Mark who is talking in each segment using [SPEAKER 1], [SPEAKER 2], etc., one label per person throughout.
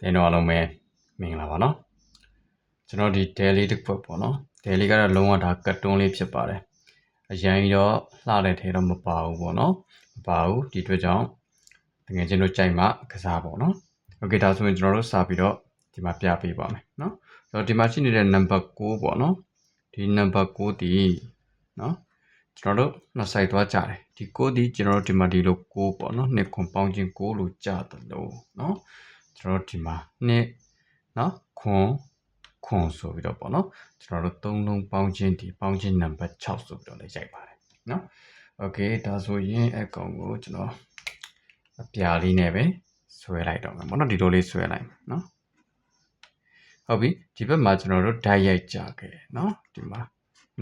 [SPEAKER 1] တင်းတော့အားလုံးပဲမင်္ဂလာပါနော်ကျွန်တော်ဒီ daily တစ်ပတ်ပေါ့နော် daily ကတော့လုံးဝဒါကတ်တွန်းလေးဖြစ်ပါတယ်အရင်တော့လှတဲ့ထဲတော့မပါဘူးပေါ့နော်မပါဘူးဒီအတွက်ကြောင့်တကယ်ချင်းတို့ကြိုက်မှကစားပေါ့နော်โอเคဒါဆိုရင်ကျွန်တော်တို့စာပြီးတော့ဒီမှာပြပေးပါမယ်နော်ဆိုတော့ဒီမှာရှိနေတဲ့ number 6ပေါ့နော်ဒီ number 6ဒီနော်ကျွန်တော်တို့နှစ်ဆိုင်သွားကြတယ်ဒီ6ဒီကျွန်တော်တို့ဒီမှာဒီလို6ပေါ့နော်နှစ်ခွန်ပေါင်းခြင်း6လို့ကြားတယ်လို့နော် ကျွန်တော်တို့ဒီမှာနှစ်နော်ခွန်ခွန်ဆိုပြီးတော့ပေါ့နော်ကျွန်တော်တို့သုံးလုံးပေါင်းခြင်းဒီပေါင်းခြင်းနံပါတ်6ဆိုပြီးတော့လည်းရိုက်ပါတယ်နော်โอเคဒါဆိုရင်အကောင်ကိုကျွန်တော်အပြာလေးနဲ့ပဲဆွဲလိုက်တော့မယ်ပေါ့နော်ဒီလိုလေးဆွဲလိုက်နော်ဟုတ်ပြီဒီဘက်မှာကျွန်တော်တို့ဓာတ်ရိုက်ကြခဲ့နော်ဒီမှာ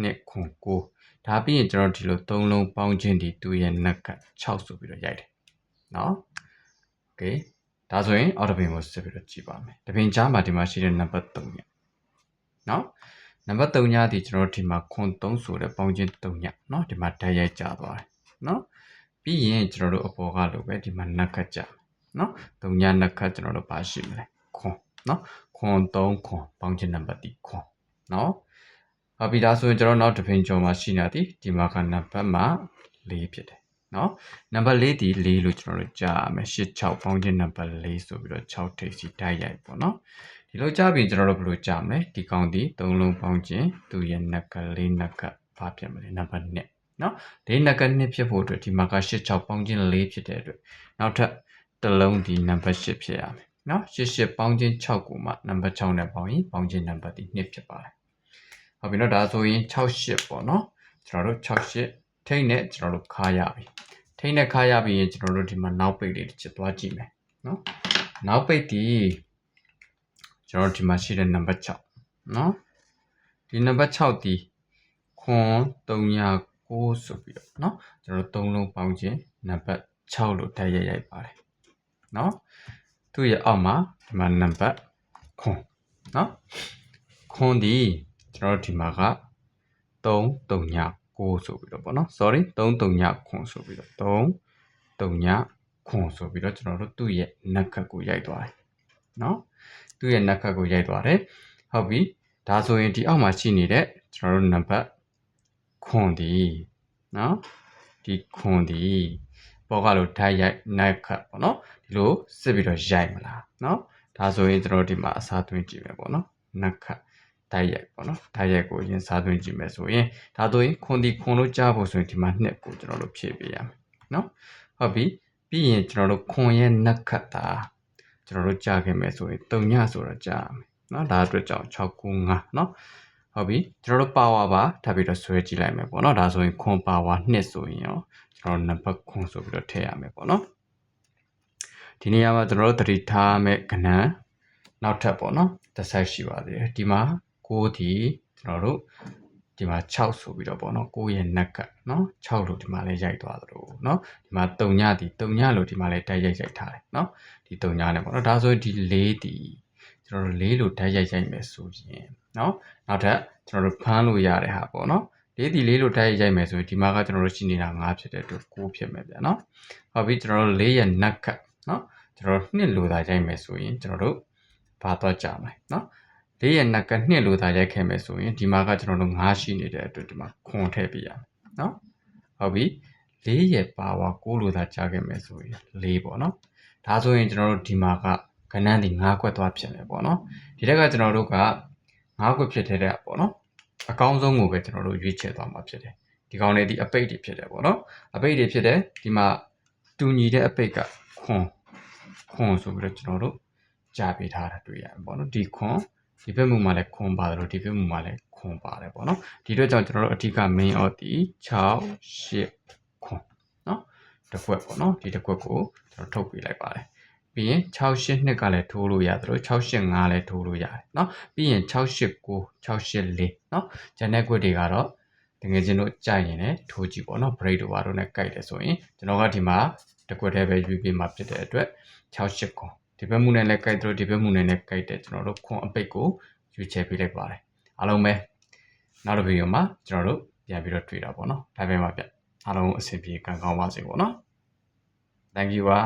[SPEAKER 1] နှစ်ခွန်ကိုဒါပြီးရင်ကျွန်တော်ဒီလိုသုံးလုံးပေါင်းခြင်းဒီသူ့ရဲ့နက်က6ဆိုပြီးတော့ရိုက်တယ်နော်โอเค ဒါဆိုရင် auto pin ကိုဆက်ပြီးတော့ကြည့်ပါမယ်တပင်ကြားမှာဒီမှာရှိတဲ့ number 3ညနော်နံပါတ်3ညဒီကျွန်တော်တို့ဒီမှာခွန်3ဆိုတဲ့ပေါင်းခြင်း3ညနော်ဒီမှာဓာတ်ရိုက်ကြသွားတယ်နော်ပြီးရင်ကျွန်တော်တို့အပေါ်ကလိုပဲဒီမှာနက်ခတ်ကြနော်3ညနက်ခတ်ကျွန်တော်တို့ပါရှိမလဲခွန်နော်ခွန်3ခွန်ပေါင်းခြင်းနံပါတ်ဒီခွန်နော်ဟုတ်ပြီဒါဆိုရင်ကျွန်တော်နောက်တစ်ပင်ကျော်မှာရှိနေသည်ဒီမှာကနံပါတ်မှာ4ဖြစ်တယ် နော်နံပါတ်4ဒီ4လို့ကျွန်တော်တို့ကြားရမယ်8 6ပေါင်းခြင်းနံပါတ်4ဆိုပြီးတော့6ထိပ်စီတိုက်ရိုက်ပေါ့နော်ဒီလိုကြားပြီးကျွန်တော်တို့ဘယ်လိုကြားမလဲဒီကောင်ဒီ3လုံးပေါင်းခြင်းသူ့ရဲ့နက်က4နက်ကဘာဖြစ်မလဲနံပါတ်2နော်၄နက်က2ဖြစ်ဖို့အတွက်ဒီမှာက8 6ပေါင်းခြင်း4ဖြစ်တဲ့အတွက်နောက်ထပ်တစ်လုံးဒီနံပါတ်8ဖြစ်ရမယ်နော်8 8ပေါင်းခြင်း6ကိုမှနံပါတ်6နဲ့ပေါင်းရင်ပေါင်းခြင်းနံပါတ်ဒီ2ဖြစ်ပါတယ်ဟုတ်ပြီနော်ဒါဆိုရင်6 8ပေါ့နော်ကျွန်တော်တို့6 8 ထိတ်နဲ့ကျွန်တော်တို့ခါရပြီထိတ်နဲ့ခါရပြီးရင်ကျွန်တော်တို့ဒီမှာနောက်ပိတ်လေးတစ်ချက်သွားကြည့်မယ်နော်နောက်ပိတ်ဒီကျွန်တော်တို့ဒီမှာရှိတဲ့နံပါတ်6နော်ဒီနံပါတ်6ဒီခွန်309ဆိုပြီးတော့နော်ကျွန်တော်တို့၃လုံးပေါင်းခြင်းနံပါတ်6လို့တိုက်ရိုက်ရိုက်ပါတယ်နော်သူ့ရဲ့အောက်မှာဒီမှာနံပါတ်ခွန်နော်ခွန်ဒီကျွန်တော်တို့ဒီမှာက 339ဆိုပြီးတော့ပေါ့နော် sorry 339ခွန်ဆိုပြီးတော့339ခွန်ဆိုပြီးတော့ကျွန်တော်တို့သူ့ရဲ့နက်ခတ်ကိုရိုက်သွားတယ်နော်သူ့ရဲ့နက်ခတ်ကိုရိုက်သွားတယ်ဟုတ်ပြီဒါဆိုရင်ဒီအောက်မှာရှိနေတဲ့ကျွန်တော်တို့နံပါတ်ခွန်ဒီနော်ဒီခွန်ဒီပေါ်ကလို့ဓာတ်ရိုက်နိုင်ခတ်ပေါ့နော်ဒီလိုစစ်ပြီးတော့ရိုက်မလားနော်ဒါဆိုရင်ကျွန်တော်တို့ဒီမှာအစားသွင်းကြည့်မယ်ပေါ့နော်နက်ခတ် ဓာတ်ရိုက်ပေါ့နော်ဓာတ်ရိုက်ကိုအရင်စားသွင်းကြည့်မယ်ဆိုရင်ဒါဆိုရင်ခွန်ဒီခွန်လို့ကြားဖို့ဆိုရင်ဒီမှာနှစ်ကိုကျွန်တော်တို့ဖြည့်ပေးရမယ်နော်ဟုတ်ပြီပြီးရင်ကျွန်တော်တို့ခွန်ရဲ့နက်ခတ်တာကျွန်တော်တို့ကြားခဲ့မယ်ဆိုရင်တုံညဆိုတော့ကြားရမယ်နော်ဒါအတွက်ကြောင့်695နော်ဟုတ်ပြီကျွန်တော်တို့ power ပါထပ်ပြီးတော့ဆွဲကြည့်လိုက်မယ်ပေါ့နော်ဒါဆိုရင်ခွန် power 2ဆိုရင်ရောကျွန်တော်နံပါတ်ခွန်ဆိုပြီးတော့ထည့်ရမယ်ပေါ့နော်ဒီနေရာမှာကျွန်တော်တို့သတိထားမယ်ကဏ္ဍနောက်ထပ်ပေါ့နော်တစ်ဆိုင်ရှိပါသေးတယ်ဒီမှာ 6ဒီကျွန်တော်တို့ဒီမှာ6ဆိုပြီးတော့ပေါ့နော်6ရဲ့နက်ကနော်6လို့ဒီမှာလည်းရိုက်သွားသလိုနော်ဒီမှာ3ညဒီ3ညလို့ဒီမှာလည်းတိုက်ရိုက်ရိုက်ထားတယ်နော်ဒီ3ညနဲ့ပေါ့နော်ဒါဆိုရင်ဒီ4ဒီကျွန်တော်တို့4လို့တိုက်ရိုက်ရိုက်မယ်ဆိုရင်နော်နောက်ထပ်ကျွန်တော်တို့ဖမ်းလို့ရတဲ့ဟာပေါ့နော်၄ဒီ၄လို့တိုက်ရိုက်မယ်ဆိုရင်ဒီမှာကကျွန်တော်တို့ရှိနေတာ9ဖြစ်တဲ့အတွက်9ဖြစ်မယ်ဗျာနော်ဟုတ်ပြီကျွန်တော်တို့၄ရဲ့နက်ကနော်ကျွန်တော်တို့2လို့သာရိုက်မယ်ဆိုရင်ကျွန်တော်တို့ဘာတော့ကြာမလဲနော် လေးရဲ့နက်ကနှစ်လို့သာရိုက်ခဲ့မယ်ဆိုရင်ဒီမှာကကျွန်တော်တို့9ရှိနေတဲ့အတွက်ဒီမှာခွန်ထည့်ပြရမယ်နော်ဟုတ်ပြီလေးရဲ့ပါဝါ6လို့သာကြားခဲ့မယ်ဆိုရင်4ပေါ့နော်ဒါဆိုရင်ကျွန်တော်တို့ဒီမှာကကဏ္ဍဒီ9ခွက်သွားဖြစ်မယ်ပေါ့နော်ဒီတက်ကကျွန်တော်တို့က9ခွက်ဖြစ်တဲ့ပေါ့နော်အကောင်းဆုံးကိုပဲကျွန်တော်တို့ရွေးချယ်သွားမှာဖြစ်တယ်ဒီကောင်လေးဒီအပိတ်တွေဖြစ်တယ်ပေါ့နော်အပိတ်တွေဖြစ်တယ်ဒီမှာတူညီတဲ့အပိတ်ကခွန်ခွန်ဆိုပြီးတော့ကျွန်တော်တို့ကြားပေးထားတာတွေ့ရမှာပေါ့နော်ဒီခွန် ဒီဘက်မူမှာလည်းခွန်ပါတယ်လို့ဒီဘက်မူမှာလည်းခွန်ပါတယ်ပေါ့နော်ဒီအတွက်ကြောင့်ကျွန်တော်တို့အဓိက main အော်ဒီ6 8ခွန်နော်တစ်ခွက်ပေါ့နော်ဒီတစ်ခွက်ကိုကျွန်တော်ထုတ်ပြလိုက်ပါတယ်ပြီးရင်6 8နှစ်ကလည်းထိုးလို့ရတယ်လို့6 8 5လည်းထိုးလို့ရတယ်เนาะပြီးရင်6 8 9 6 8 4เนาะဂျန်တဲ့ခွက်တွေကတော့တကယ်ချင်းတို့ကြိုက်ရင်လည်းထိုးကြည့်ပေါ့เนาะ break တို့ဘာတို့နဲ့ကြိုက်တယ်ဆိုရင်ကျွန်တော်ကဒီမှာတစ်ခွက်တည်းပဲယူပြီးမှဖြစ်တဲ့အတွက်6 8ခွန် ဒီဘက်မှုနဲ့လည်းကြိုက်တယ်ဒီဘက်မှုနဲ့လည်းကြိုက်တယ်ကျွန်တော်တို့ခွန်အပိတ်ကိုယူချယ်ပေးလိုက်ပါတယ်အားလုံးပဲနောက်တစ်ဗီဒီယိုမှာကျွန်တော်တို့ပြန်ပြီးတော့တွေ့တာပေါ့နော်ဒါပဲမှာပြအားလုံးအဆင်ပြေကံကောင်းပါစေပေါ့နော် thank you ပါ